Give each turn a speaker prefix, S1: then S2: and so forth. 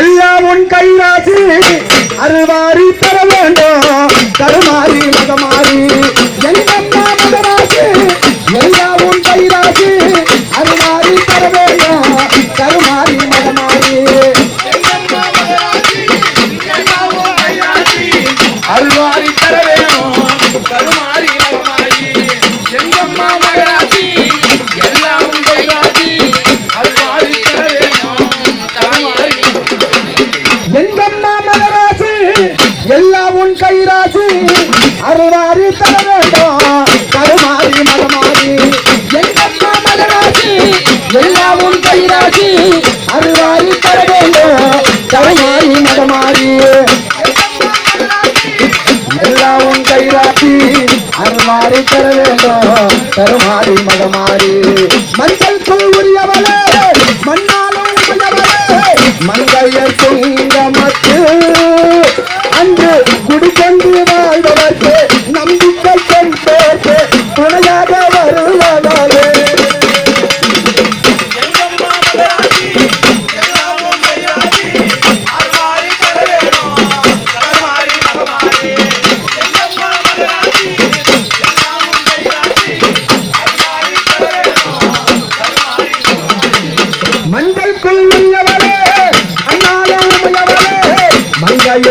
S1: எல்லாம் உன் கைராசி அருவாரி தர வேண்டும்.
S2: எல்லாம்
S1: உன் கைராசி. அருவாரி தர வேண்டும் கருமாறி மகமாறி எங்கம்மா மகராசி எல்லாவும் கைராசி. அருவாரி தர வேண்டும் கருமாறி எல்லாம் உன் கைராசி. அருமாறி தர வேண்டும் கருமாறி மகமாறி மஞ்சள் தூள் உரியவளே. மண்ணாலும் உயவளே மங்கையர் துங்கமத்து அன்று குடிக்கொண்டு வாழ்வதற்கு நம்பிக்கை கொண்டு துணையாக வருவதாலே மஞ்சள்